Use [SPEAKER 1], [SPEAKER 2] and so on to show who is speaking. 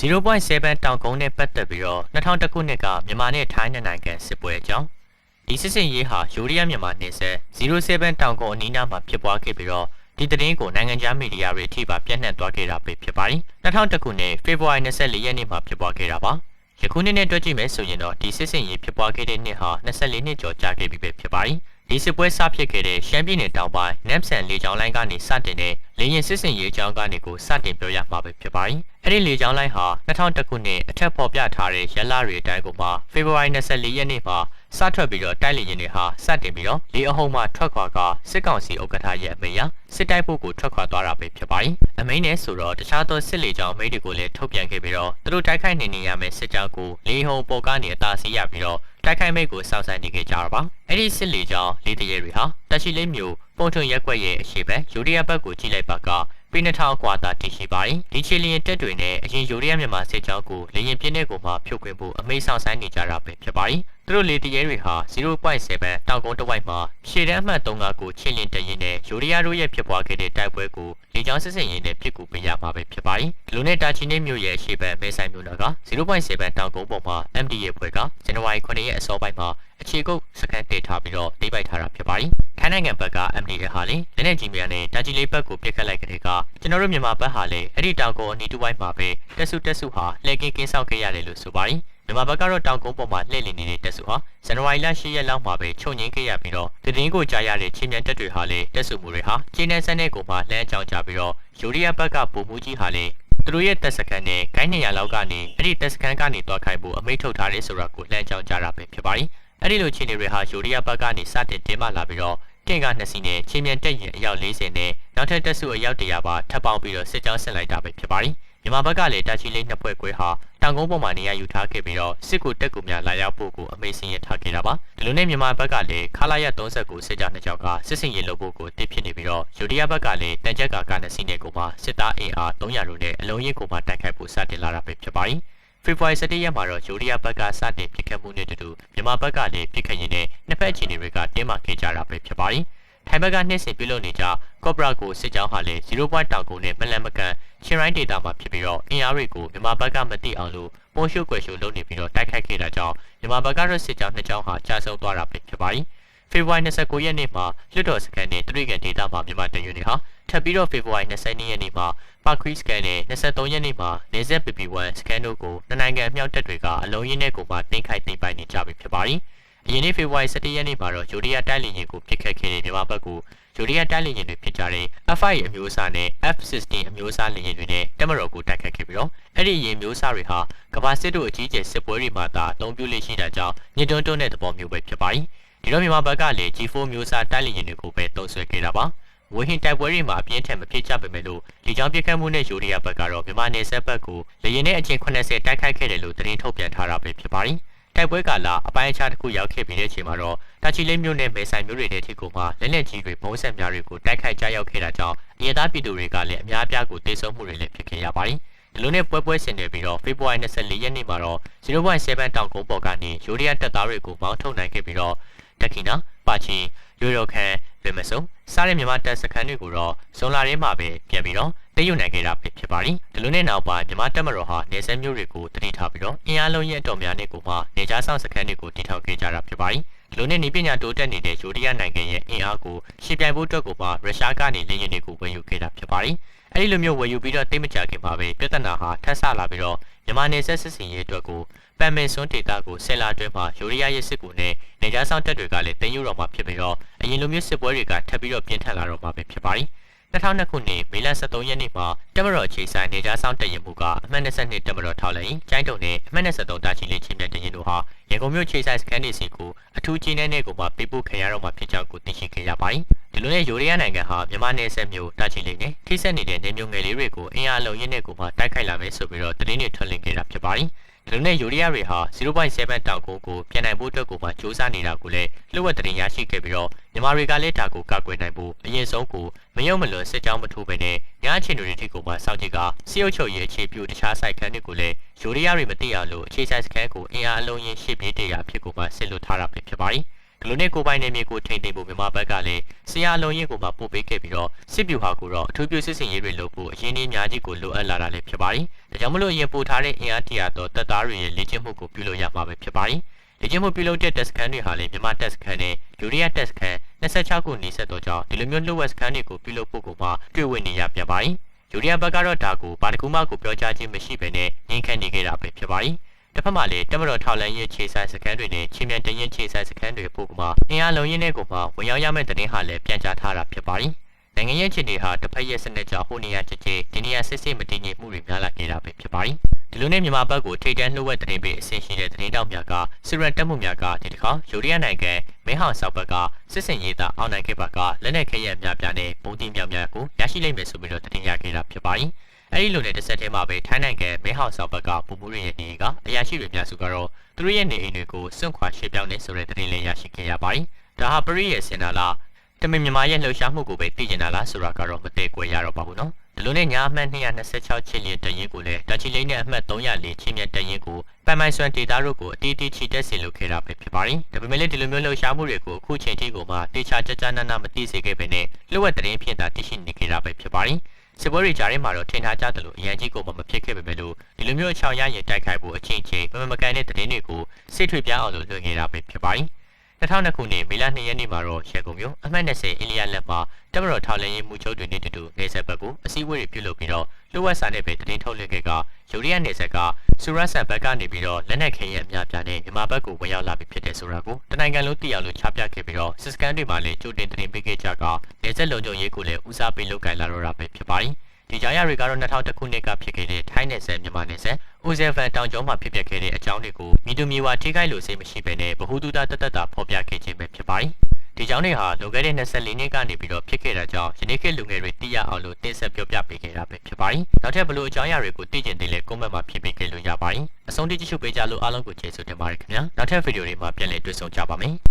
[SPEAKER 1] 0.7တောင်ကုန်းနဲ့ပတ်သက်ပြီးတော့2000ခုနှစ်ကမြန်မာနဲ့ထိုင်းနိုင်ငံစစ်ပွဲအကြောင်းဒီစစ်စင်ရေးဟာယူရီးယားမြန်မာနယ်စပ်07တောင်ကုန်းအနီးနားမှာဖြစ်ပွားခဲ့ပြီးတော့ဒီသတင်းကိုနိုင်ငံခြားမီဒီယာတွေအထိပါပြန့်နှံ့သွားခဲ့တာပဲဖြစ်ပါတယ်2000ခုနှစ်ဖေဖော်ဝါရီ24ရက်နေ့မှာဖြစ်ပွားခဲ့တာပါယခုနှစ်နဲ့တွက်ကြည့်မယ်ဆိုရင်တော့ဒီစစ်စင်ရေးဖြစ်ပွားခဲ့တဲ့နှစ်ဟာ24နှစ်ကျော်ကြာခဲ့ပြီပဲဖြစ်ပါတယ် ဒီစစ်ပွဲစဖြစ်ခဲ့တဲ့ရှမ်းပြည်နယ်တောင်ပိုင်းနမ်ဆန်လေကြောင်းလိုင်းကနေစတင်တဲ့လေရင်စစ်စင်ရေးကြောင်းကနေကိုစတင်ပြောရမှာပဲဖြစ်ပါတယ်။အဲ့ဒီလေကြောင်းလိုင်းဟာ2000ခုနှစ်အထက်ဖော်ပြထားတဲ့ရလတွေအတိုင်းကိုမှဖေဖော်ဝါရီ24ရက်နေ့မှာ စထွက်ပြီးတော့တိုက်လေရင်တွေဟာစတင်ပြီးတော့လေအဟုန်မှထွက်ခွာကစစ်ကောင်စီဥက္ကဋ္ဌရဲ့အမိန့်အရစစ်တိုက်ဖို့ကိုထွက်ခွာသွားတာပဲဖြစ်ပါတယ်။အမိန့်နဲ့ဆိုတော့တခြားသောစစ်လေကြောင်းအမိန့်တွေကိုလည်းထုတ်ပြန်ခဲ့ပြီးတော့သူတို့တိုက်ခိုက်နေနေရမယ့်စစ်ကြောင်းကိုလေဟုန်ပေါ်ကနေအသာစီးရပြီးတော့တိုက်ခိုက်မိတ်ကိုစောင့်ဆိုင်နေခဲ့ကြတာပါ။အဲ့ဒီစစ်လေကြောင်းလေတရဲတွေဟာတက်ရှိလေးမျိုးပုံထွန်ရက်ွက်ရဲ့အရှိပဲယူရီးယားဘက်ကိုကြည့်လိုက်ပါက ပေနထောင်ကွာတာတည်ရှိပါတယ်။ဒီချီလျင်တက်တွေနဲ့အရင်ယူရီးယားမြန်မာစစ်ကြောင်းကိုလေရင်ပြင်းတဲ့ကိုမှဖြုတ်ခွင်းဖို့အမိန့်ဆောင်ဆိုင်းနေကြတာပဲဖြစ်ပါတယ်။သူတို့လေတရဲတွေဟာ0.7တောင်ကုန်းတစ်ဝိုက်မှာရှေ့တန်းအမှတ်39ကိုချီလျင်တက်ရင်နဲ့ယူရီးယားတို့ရဲ့ဖြစ်ပွားခဲ့တဲ့တိုက်ပွဲကိုလေကြောင်းစစ်ဆင်ရေးနဲ့ပြစ်ကူပေးရမှာပဲဖြစ်ပါတယ်။ဒီလိုနဲ့တာချီနေမြို့ရဲ့ရှေ့ဘက်မဲဆိုင်မြို့နယ်က0.7တောင်ကုန်းပေါ်မှာ MDA ဖွဲ့ကဇန်နဝါရီ9ရက်အစောပိုင်းမှာ အခြေကုပ်စကန်တေထားပြီးတော့တိပိုက်ထားတာဖြစ်ပါတယ်။ထိုင်းနိုင်ငံဘက်က MDA ဟာလေလက်နက်ကြီးများနဲ့တာချီလေးဘက်ကိုပြစ်ခတ်လိုက်တဲ့အခါကျွန်တော်တို့မြန်မာဘက်ဟာလေအဲ့ဒီတောင်ကုန်းအနီးတစ်ဝိုက်မှာပဲတက်စုတက်စုဟာလှည့်ကင်းကင်းဆောက်ခဲ့ရတယ်လို့ဆိုပါတယ်။မြန်မာဘက်ကတော့တောင်ကုန်းပေါ်မှာလှည့်လည်နေတဲ့တက်စုဟာဇန်နဝါရီလ10ရက်လောက်မှာပဲချုပ်ငင်းခဲ့ရပြီးတော့တည်င်းကိုကြားရတဲ့ချင်းမြန်တက်တွေဟာလေတက်စုမှုတွေဟာချင်းနဲ့ဆန်းတဲ့ကိုမှလှမ်းကြောင်ကြပြီးတော့ယူရီးယားဘက်ကပုံမှုကြီးဟာလေသူတို့ရဲ့တက်စကန်နဲ့ဂိုင်းနေရလောက်ကနေအဲ့ဒီတက်စကန်ကနေတွားခိုင်ဖို့အမိန့်ထုတ်ထားတယ်ဆိုတာကိုလှမ်းကြောင်ကြတာပဲဖြစ်ပါတယ်။ အဲ့ဒီလိုချင်းတွေဟာယူရီးယားဘက်ကနေစတင်တင်းမာလာပြီးတော့တင့်က2စီးနဲ့ချင်းမြန်တက်ရင်အယောက်40နဲ့နောက်ထပ်တက်စုအယောက်100ပါထပ်ပေါင်းပြီးတော့စစ်ကြောင်းဆင်လိုက်တာပဲဖြစ်ပါတယ်။မြန်မာဘက်ကလည်းတာချီလေးနှစ်ဖွဲ့ခွဲဟာတောင်ကုန်းပေါ်မှာနေရာယူထားခဲ့ပြီးတော့စစ်ကူတက်ကူများလာရောက်ဖို့ကိုအမေစင်းရထားခဲ့တာပါဒီလိုနဲ့မြန်မာဘက်ကလည်းခလာရ39စစ်ကြောင်းနှစ်ကြောင်းကစစ်စင်ရေးလုပ်ဖို့ကိုတစ်ဖြစ်နေပြီးတော့ယူရီးယားဘက်ကလည်းတန်ကြက်ကကားနှစ်စီးနဲ့ကိုမှစစ်သားအင်အား300တို့နဲ့အလုံးကြီးကိုမှတိုက်ခိုက်ဖို့စတင်လာတာပဲဖြစ်ပါတယ် ဖေဖော်ဝါရီ17ရက်မှာတော့ယူရီးယားဘက်ကစတင်ပြစ်ခတ်မှုနဲ့တူတူမြန်မာဘက်ကလည်းပြစ်ခတ်ရင်းနဲ့နှစ်ဖက်အခြေအနေတွေကတင်းမာခဲ့ကြတာပဲဖြစ်ပါတယ်ထိုင်ဘက်ကနှစ်စဉ်ပြုလုပ်နေကြကော့ဘရာကိုစစ်ကြောင်းဟာလည်း 0. တောင်ကုန်းနဲ့မလန်မကန်ချင်းရိုင်းဒေတာမှာဖြစ်ပြီးတော့အင်အားတွေကိုမြန်မာဘက်ကမသိအောင်လို့ပုံရှုပ်ွယ်ရှုပ်လုပ်နေပြီးတော့တိုက်ခိုက်ခဲ့တာကြောင့်မြန်မာဘက်ကတော့စစ်ကြောင်းနှစ်ကြောင်းဟာကြာဆုံးသွားတာပဲဖြစ်ပါတယ်။ ဖေဖော်ဝါရီ29ရက်နေ့မှာလွတ်တော်စကန်နဲ့တရိကန်ဒေတာမှာမြန်မာတရွေတွေဟာထပ်ပြီးတော့ဖေဖော်ဝါရီ22ရက်နေ့မှာပါခရီစကန်နဲ့23ရက်နေ့မှာနေဆက် PP1 စကန်တို့ကိုနိုင်ငံအမြောက်တပ်တွေကအလုံးရင်းနဲ့ကိုမှတင်ခိုက်တင်ပိုင်နေကြပြီဖြစ်ပါတယ်။အရင်နေ့ဖေဖော်ဝါရီ17ရက်နေ့မှာတော့ယူရီးယားတိုက်လေယာဉ်ကိုပစ်ခတ်ခဲ့တဲ့မြန်မာဘက်ကိုယူရီးယားတိုက်လေယာဉ်တွေဖြစ်ကြတဲ့ F5 အမျိုးအစားနဲ့ F16 အမျိုးအစားလေယာဉ်တွေနဲ့တက်မတော်ကိုတိုက်ခတ်ခဲ့ပြီးတော့အဲ့ဒီယာဉ်မျိုးအစားတွေဟာကမ္ဘာစစ်တို့အကြီးအကျယ်စစ်ပွဲတွေမှာသာအသုံးပြုလေ့ရှိတာကြောင့်ညှိတွန်းတွန်းတဲ့သဘောမျိုးပဲဖြစ်ပါတယ်။ ဒီတော့မြန်မာဘက်ကလည်း G4 မျိုးစားတိုက်လေယာဉ်တွေကိုပဲသုံးစွဲခဲ့တာပါ။ဝဟင်တိုက်ပွဲတွေမှာအပြင်းထန်မဖြစ်ကြပေမဲ့လို့ဒီကြောင့်ပြစ်ခတ်မှုနဲ့ယူရီးယားဘက်ကတော့မြန်မာနယ်စပ်ဘက်ကိုလေယာဉ်နဲ့အကျဉ်80တိုက်ခိုက်ခဲ့တယ်လို့သတင်းထုတ်ပြန်ထားတာပဲဖြစ်ပါတယ်။တိုက်ပွဲကာလအပိုင်းအခြားတစ်ခုရောက်ခဲ့ပြီးတဲ့အချိန်မှာတော့တာချီလေးမြို့နယ်မဲဆိုင်မြို့တွေထဲထိကိုမှလက်နက်ကြီးတွေဘုံဆက်များတွေကိုတိုက်ခိုက်ကြရောက်ခဲ့တာကြောင့်အရသားပြည်သူတွေကလည်းအများအပြားကိုတေဆုံးမှုတွေလည်းဖြစ်ခဲ့ရပါတယ်။ဒီလိုနဲ့ပွဲပွဲဆင်နေပြီးတော့ဖေဖော်ဝါရီ24ရက်နေ့မှာတော့0.7တောင်ကုန်းပေါ်ကနေယူရီးယားတပ်သားတွေကိုမောင်းထုတ်နိုင်ခဲ့ပြီးတော့ တက္ကီနာပါချီရွေရိုခန်လွေမစုံစားတဲ့မြန်မာတပ်စခန်းတွေကိုတော့ဇွန်လရင်းမှာပဲပြန်ပြီးတော့တည်ယူနိုင်ခဲ့တာဖြစ်ပါတယ်ဒီလိုနဲ့နောက်ပိုင်းမြန်မာတပ်မတော်ဟာနေဆက်မျိုးတွေကိုတတိထားပြီးတော့အင်အားလုံးရဲ့အတော်များနဲ့ကိုမှနေကြားဆောင်စခန်းတွေကိုတည်ထောင်ခဲ့ကြတာဖြစ်ပါတယ်ဒီလိုနဲ့နေပညာတိုးတက်နေတဲ့ယူရီးယားနိုင်ငံရဲ့အင်အားကိုရှင်းပြိုင်ဖို့အတွက်ကိုမှရုရှားကနေလေယာဉ်တွေကိုဝင်ယူခဲ့တာဖြစ်ပါတယ် အဲဒီလိုမျိုးဝယ်ယူပြီးတော့တိတ်မကြခင်မှာပဲပြဿနာဟာထပ်ဆလာပြီးတော့မြန်မာနယ်ဆက်စစ်စင်ရေးအတွက်ကိုပန်မင်စွန်းဒေတာကိုဆယ်လာအတွင်းမှာယူရီးယားရဲ့စစ်ကူနဲ့နေကြားဆောင်တပ်တွေကလည်းတင်ယူတော့မှာဖြစ်ပြီးတော့အရင်လိုမျိုးစစ်ပွဲတွေကထပ်ပြီးတော့ပြင်းထန်လာတော့မှာပဲဖြစ်ပါတယ် 2002ခုနှစ်မေလ23ရက်နေ့မှာတမတော်အခြေဆိုင်နေကြားဆောင်တရင်မှုကအမှတ်22တမတော်ထောက်လိုက်ကျိုင်းတုံနဲ့အမှတ်23တာချီလေးချင်းမြတ်တရင်တို့ဟာရန်ကုန်မြို့ခြေဆိုင်စခန်းနေစီကိုအထူးကြီးနဲ့ကိုမှပေးပို့ခံရတော့မှာဖြစ်ကြောင်းကိုသိရှိခဲ့ရပါတယ်။ဒီလိုနဲ့ယူရီးယားနိုင်ငံဟာမြန်မာနယ်စပ်မြို့တာချီလေးနဲ့ထိစပ်နေတဲ့နေမျိုးငယ်လေးတွေကိုအင်အားလုံးရင်းနဲ့ကိုမှတိုက်ခိုက်လာမယ်ဆိုပြီးတော့သတင်းတွေထွက်လင်းခဲ့တာဖြစ်ပါတယ်။ ဒီလိုနဲ့ယူရီးယားတွေဟာ0.7တောင်ကိုကိုပြန်နိုင်ဖို့အတွက်ကိုမှစ조사နေတာကိုလည်းလှုပ်ဝက်တင်ရရှိခဲ့ပြီးတော့မြန်မာတွေကလည်းဒါကိုကာကွယ်နိုင်ဖို့အရင်ဆုံးကိုမယုံမလွန်စစ်ကြောင်းမထိုးဘဲနဲ့ညအချိန်တွေထိကိုမှစောင့်ကြည့်ကစီအုပ်ချုပ်ရေးအခြေပြုတခြားစိုက်ခန်းတွေကိုလည်းယူရီးယားတွေမသိအောင်လို့အခြေဆိုင်စခန်းကိုအင်အားအလုံးရင်းရှေ့ပြေးတရာဖြစ်ကိုမှဆစ်လွတ်ထားတာပဲဖြစ်ပါတယ်။ဒီလိုနဲ့ကိုပိုင်နယ်မြေကိုထိန်းသိမ်းဖို့မြန်မာဘက်ကလည်း ဆရာအလုံးရင်ကိုမှပို့ပေးခဲ့ပြီးတော့စစ်ဗျူဟာကိုတော့အထူးပြုစစ်စင်ရေးတွေလုပ်ဖို့အရင်ကြီးအများကြီးကိုလိုအပ်လာတာလည်းဖြစ်ပါတယ်။ဒါကြောင့်မလို့အရင်ပို့ထားတဲ့အင်အားတရာတော့တပ်သားတွေရဲ့လေ့ကျင့်မှုကိုပြုလုပ်ရမှာပဲဖြစ်ပါတယ်။လေ့ကျင့်မှုပြုလုပ်တဲ့တက်စခန်းတွေဟာလည်းမြန်မာတက်စခန်းနဲ့ယူရီးယားတက်စခန်း26ခုနီးစပ်တော့ကြောင့်ဒီလိုမျိုးလှုပ်ဝက်စခန်းတွေကိုပြုလုပ်ဖို့ကိုမှတွေ့ဝင့်နေရပြန်ပါတယ်။ယူရီးယားဘက်ကတော့ဒါကိုဘာတကူမှကိုပြောကြားခြင်းမရှိဘဲနဲ့ငင်းခတ်နေခဲ့တာပဲဖြစ်ပါတယ်။ တစ်ဖက်မှာလည်းတမတော်ထောက်လန်းရေးခြေဆိုင်စခန်းတွေနဲ့ချင်းမြန်တရင်ခြေဆိုင်စခန်းတွေပို့ကမှအင်အားလုံးရင်းတဲ့ကိုမှဝင်ရောက်ရမယ့်တရင်ဟာလည်းပြန်ကြားထားတာဖြစ်ပါတယ်။နိုင်ငံရေးအခြေအနေဟာတစ်ဖက်ရဲ့စနစ်ကြောင့်ဟိုနေရာချစ်ချေဒီနေရာစစ်စစ်မတည်ငြိမ်မှုတွေများလာနေတာပဲဖြစ်ပါတယ်။ဒီလိုနဲ့မြန်မာဘက်ကိုထိတ်တန်းလှုပ်ဝက်တရင်ပေးအဆင့်ရှိတဲ့တရင်တောက်များကစီရန်တက်မှုများကဒီတစ်ခါယူရီးယားနိုင်ငံမဲဟောင်ဆောက်ဘက်ကစစ်စင်ရေးသားအောင်နိုင်ခဲ့ပါကလက်နက်ခဲယက်များပြားနဲ့ပုံတီများများကိုရရှိလိမ့်မယ်ဆိုပြီးတော့တရင်ရခဲ့တာဖြစ်ပါတယ်။ အဲဒီလိုနဲ့တစ်ဆက်တည်းမှာပဲထိုင်းနိုင်ငံမဲဟောင်ဆောက်ဘက်ကပုံမှုရရဲ့နေကအရာရှိတွေများစုကတော့သူတို့ရဲ့နေအိမ်တွေကိုစွန့်ခွာရှေ့ပြောင်းနေဆိုတဲ့တရင်လေးရရှိခဲ့ရပါတယ်။ဒါဟာပရိရဲ့စင်နာလားတမင်မြန်မာရဲ့လှုပ်ရှားမှုကိုပဲသိကျင်တာလားဆိုတာကတော့မသိကွယ်ရတော့ပါဘူးနော်ဒီလိုနဲ့ညာအမှတ်226ချစ်လျင်တရင်ကိုလည်းတာချီလိန်နဲ့အမှတ်304ချင်းမြတ်တရင်ကိုပိုင်ပိုင်ဆွမ်းဒေတာတို့ကိုအတီးတီးချီတက်စေလုပ်ခဲ့တာပဲဖြစ်ပါတယ်ဒါပေမဲ့လည်းဒီလိုမျိုးလှုပ်ရှားမှုတွေကိုအခုချိန်ထိကိုမှတေချာကြကြနနမသိစေခဲ့ပေနဲ့လှုပ်ဝက်တရင်ဖြင့်သာသိရှိနေခဲ့တာပဲဖြစ်ပါတယ် စစ်ပွဲတွေကြားထဲမှာတော့ထင်ထားကြသလိုအရန်ကြီးကိုမှမဖြစ်ခဲ့ပေမဲ့လို့ဒီလိုမျိုးအချောင်ရရင်တိုက်ခိုက်ဖို့အချင်းချင်းမမကန်တဲ့တရင်တွေကိုစစ်ထွေပြအောင်လို့လွှင့်ခဲ့တာပဲဖြစ်ပါတယ်2002ခုနှစ်မေလ2ရက်နေ့မှာတော့ရန်ကုန်မြို့အမှတ်20အိန္ဒိယလက်မှာတမတော်ထောက်လင်းရေးမှုချုပ်တွေနဲ့တူတူနေဆက်ဘက်ကိုအစည်းအဝေးတွေပြုလုပ်ပြီးတော့ လူဝက်စာနဲ့ပဲတည်ထုတ်လွှင့်ခဲ့ကယူရီးယားနေဆက်ကဆူရဆန်ဘက်ကနေပြီးတော့လက်နက်ခဲယံအများပြားနဲ့မြန်မာဘက်ကိုဝင်ရောက်လာပြီးဖြစ်တဲ့ဆိုတာကိုတနိုင်ငံလုံးသိအောင်လို့ချပြခဲ့ပြီးတော့စစ်စကန်တွေမှာလည်းကြိုတင်တင်ပေးခဲ့ကြကနေဆက်လုံခြုံရေးကိုလည်းဦးစားပေးလုပ်ကိုင်လာတော့တာပဲဖြစ်ပါတယ်ဒီကြောင်ရတွေကတော့2000ခုနှစ်ကဖြစ်ခဲ့တဲ့ထိုင်းနယ်စပ်မြန်မာနယ်စပ်ဦးဇယ်ဖန်တောင်ကျောင်းမှာဖြစ်ပျက်ခဲ့တဲ့အကြောင်းတွေကိုမိတူမီဝါထိခိုက်လို့စိတ်မရှိဘဲနဲ့ဗဟုသုတတတတဖော်ပြခဲ့ခြင်းပဲဖြစ်ပါတယ်။ ဒီကြောင်းတွေဟာလွန်ခဲ့တဲ့24နှစ်ကနေပြီးတော့ဖြစ်ခဲ့တာကြောင့်ယနေ့ခေတ်လူငယ်တွေသိရအောင်လို့တင်ဆက်ပြောပြပေးခဲ့တာပဲဖြစ်ပါတယ်။နောက်ထပ်ဘလို့အကြောင်းအရာတွေကိုသိကျင်သေးလဲကွန်မန့်မှာဖြည့်ပေးခဲ့လို့ရပါတယ်။အဆုံးထိကြည့်ရှုပေးကြလို့အားလုံးကိုကျေးဇူးတင်ပါတယ်ခင်ဗျာ။နောက်ထပ်ဗီဒီယိုတွေမှာပြန်လည်တွေ့ဆုံကြပါမယ်။